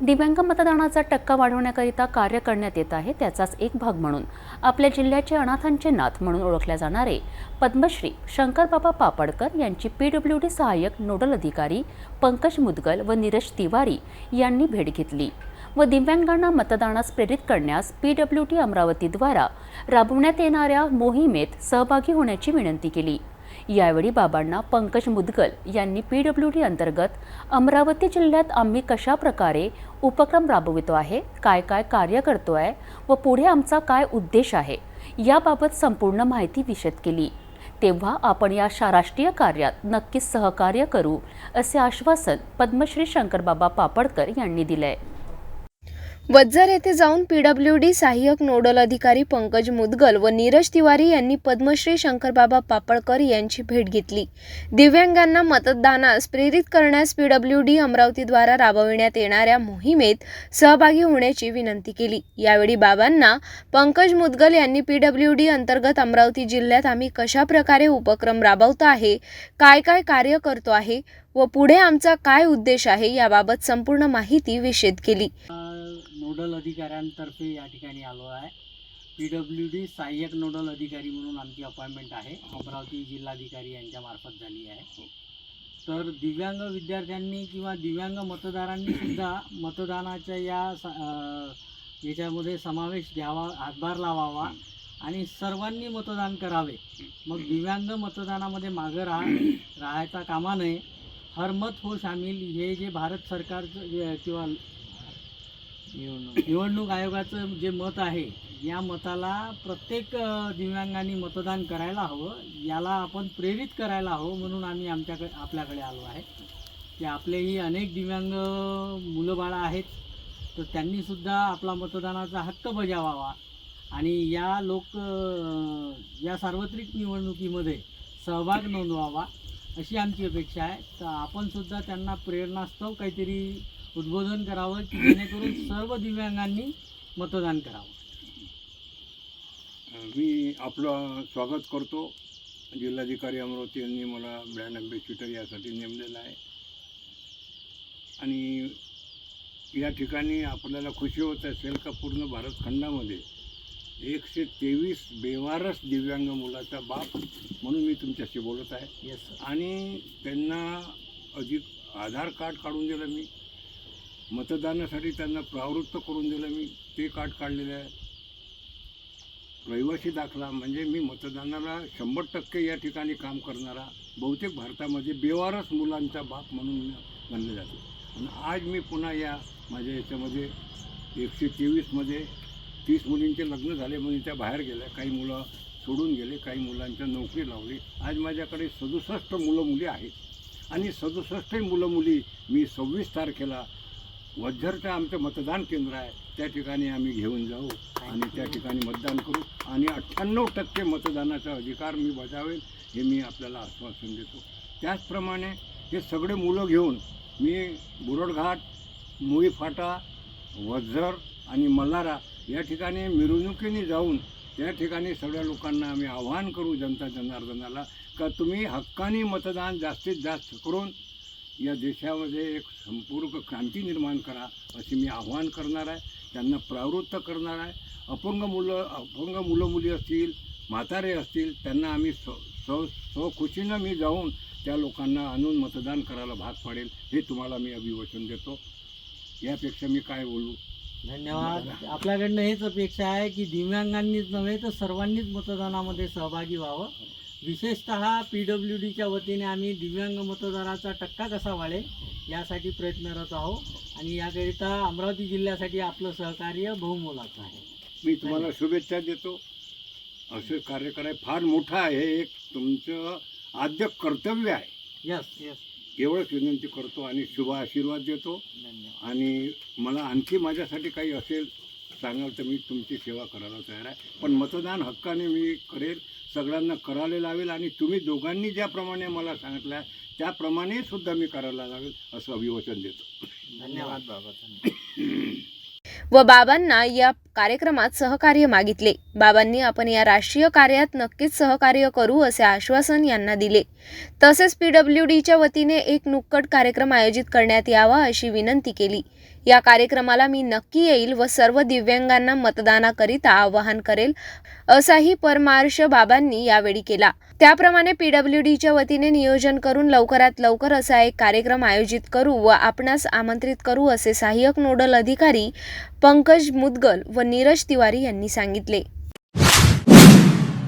दिव्यांग मतदानाचा टक्का वाढवण्याकरिता कार्य करण्यात येत आहे त्याचाच एक भाग म्हणून. आपल्या जिल्ह्याचे अनाथांचे नाथ म्हणून ओळखल्या जाणारे पद्मश्री शंकरबाबा पापडकर यांची पीडब्ल्यू डी सहाय्यक नोडल अधिकारी पंकज मुदगल व नीरज तिवारी यांनी भेट घेतली व दिव्यांगांना मतदानास प्रेरित करण्यास पीडब्ल्यू डी अमरावतीद्वारा राबवण्यात येणाऱ्या मोहिमेत सहभागी होण्याची विनंती केली. यावेळी बाबांना पंकज मुदगल यांनी पी डब्ल्यू डी अंतर्गत अमरावती जिल्ह्यात आम्ही कशा प्रकारे उपक्रम राबवितो आहे काय काय कार्य करतो आहे व पुढे आमचा काय उद्देश आहे याबाबत संपूर्ण माहिती विशद केली. तेव्हा आपण या शा राष्ट्रीय कार्यात नक्कीच सहकार्य करू असे आश्वासन पद्मश्री शंकरबाबा पापडकर यांनी दिलंय. वज्जर येथे जाऊन पीडब्ल्यू डी सहाय्यक नोडल अधिकारी पंकज मुदगल व नीरज तिवारी यांनी पद्मश्री शंकरबाबा पापडकर यांची भेट घेतली. दिव्यांगांना मतदानास प्रेरित करण्यास पीडब्ल्यू डी अमरावतीद्वारा राबविण्यात येणाऱ्या मोहिमेत सहभागी होण्याची विनंती केली. यावेळी बाबांना पंकज मुदगल यांनी पीडब्ल्यू डी अंतर्गत अमरावती जिल्ह्यात आम्ही कशा प्रकारे उपक्रम राबवतो आहे काय काय कार्य करतो आहे व पुढे आमचा काय उद्देश आहे याबाबत संपूर्ण माहिती विषेद केली. नोडल अधिकाऱ्यांतर्फे या ठिकाणी आलो आहे. पी डब्ल्यू डी सहाय्यक नोडल अधिकारी म्हणून आमची अपॉइंटमेंट आहे. अमरावती जिल्हाधिकारी यांच्या मार्फत झाली आहे. तर दिव्यांग विद्यार्थ्यांनी किंवा दिव्यांग मतदारांनी सुद्धा मतदानाच्या या याच्यामध्ये समावेश घ्यावा हातभार लावावा आणि सर्वांनी मतदान करावे. मग दिव्यांग मतदानामध्ये मागं राहा राहायचा कामा नये. हर मत हो शामिल. हे जे भारत सरकारचं किंवा निवडणूक. आयोगाचं जे मत आहे या मताला प्रत्येक दिव्यांगांनी मतदान करायला हवं याला आपण प्रेरित करायला हवं म्हणून आम्ही आमच्याकडे आपल्याकडे आलो आहे. की आपलेही अनेक दिव्यांग मुलं बाळं आहेत तर त्यांनीसुद्धा आपला मतदानाचा हक्क बजावावा. आणि या लोक या सार्वत्रिक निवडणुकीमध्ये सहभाग नोंदवावा अशी आमची अपेक्षा आहे. तर आपणसुद्धा त्यांना प्रेरणास्तव काहीतरी उद्बोधन करावं की जेणेकरून सर्व दिव्यांगांनी मतदान करावं. मी आपलं स्वागत करतो. जिल्हाधिकारी अमरावती यांनी मला ब्रँड अँबॅसिडर यासाठी नेमलेलं आहे. आणि या ठिकाणी आपल्याला खुशी होत असेल का पूर्ण भारत खंडामध्ये एकशे तेवीस बेवारस दिव्यांग मुलाचा बाप म्हणून मी तुमच्याशी बोलत आहे. येस सर आणि त्यांना अधिक आधार कार्ड काढून दिलं मी. मतदानासाठी त्यांना प्रवृत्त करून दिलं. मी ते कार्ड काढलेलं आहे. रहिवासी दाखला म्हणजे मी मतदानाला शंभर टक्के या ठिकाणी काम करणारा बहुतेक भारतामध्ये बेवारस मुलांचा बाप म्हणून मानलं जातो. आणि आज मी पुन्हा या माझ्या याच्यामध्ये एकशे तेवीसमध्ये तीस मुलींचे लग्न झाले म्हणून त्या बाहेर गेल्या काही मुलं सोडून गेले काही मुलांच्या नोकरी लावली. आज माझ्याकडे सदुसष्ट मुलं मुली आहेत. आणि सदुसष्टही मुलं मुली मी सव्वीस तारखेला वज्झरचं आमचं मतदान केंद्र आहे. त्या ठिकाणी आम्ही घेऊन जाऊ आणि त्या ठिकाणी मतदान करू आणि अठ्ठ्याण्णव टक्के मतदानाचा अधिकार मी बजावेल हे मी आपल्याला आश्वासन देतो. त्याचप्रमाणे हे सगळे मुलं घेऊन मी बुरडघाट मुई फाटा वझर आणि मल्हारा या ठिकाणी मिरवणुकीने जाऊन त्या ठिकाणी सगळ्या लोकांना आम्ही आव्हान करू जनता जनार्दनाला का तुम्ही हक्काने मतदान जास्तीत जास्त करून या देशामध्ये एक संपूर्ण क्रांती निर्माण करा असे मी आव्हान करणार आहे. त्यांना प्रवृत्त करणार आहे. अपंग मुलं अपंग मुलं मुली असतील म्हातारे असतील त्यांना आम्ही स स्व स्वखुशीनं मी जाऊन त्या लोकांना आणून मतदान करायला भाग पाडेल हे तुम्हाला मी अभिवचन देतो. यापेक्षा मी काय बोलू? धन्यवाद. आपल्याकडनं हेच अपेक्षा आहे की दिव्यांगांनीच नव्हे तर सर्वांनीच मतदानामध्ये सहभागी व्हावं. विशेषतः पी डब्ल्यू डीच्या वतीने आम्ही दिव्यांग मतदाराचा टक्का कसा वाढेल यासाठी प्रयत्नरत आहोत. आणि याकरिता अमरावती जिल्ह्यासाठी आपलं सहकार्य बहुमोलाचं आहे. मी तुम्हाला शुभेच्छा देतो. असे कार्य कराय फार मोठं आहे. हे एक तुमचं आद्य कर्तव्य आहे. यस यस एवढंच विनंती करतो आणि शुभ आशीर्वाद देतो. धन्यवाद. आणि मला आणखी माझ्यासाठी काही असेल सांगाल तर मी तुमची सेवा करायला तयार आहे. पण मतदान हक्काने मी करेल सगळ्यांना करायला लावेल आणि तुम्ही दोघांनी ज्याप्रमाणे मला सांगितलं आहे त्याप्रमाणे सुद्धा मी करायला लावेल असं अभिवचन देतो. धन्यवाद बाबा व बाबांना या कार्यक्रमात सहकार्य मागितले. बाबांनी आपण या राष्ट्रीय कार्यात नक्कीच सहकार्य करू असे आश्वासन यांना दिले. तसेच पी डब्ल्यू डीच्या वतीने एक नुक्कट कार्यक्रम आयोजित करण्यात यावा अशी विनंती केली. या कार्यक्रमाला मी नक्की येईल व सर्व दिव्यांगांना मतदानाकरिता आवाहन करेल असाही परमार्श बाबांनी यावेळी केला. त्याप्रमाणे पी डब्ल्यू डीच्या वतीने नियोजन करून लवकरात लवकर असा एक कार्यक्रम आयोजित करू व आपणास आमंत्रित करू असे सहाय्यक नोडल अधिकारी पंकज मुदगल व नीरज तिवारी यांनी सांगितले.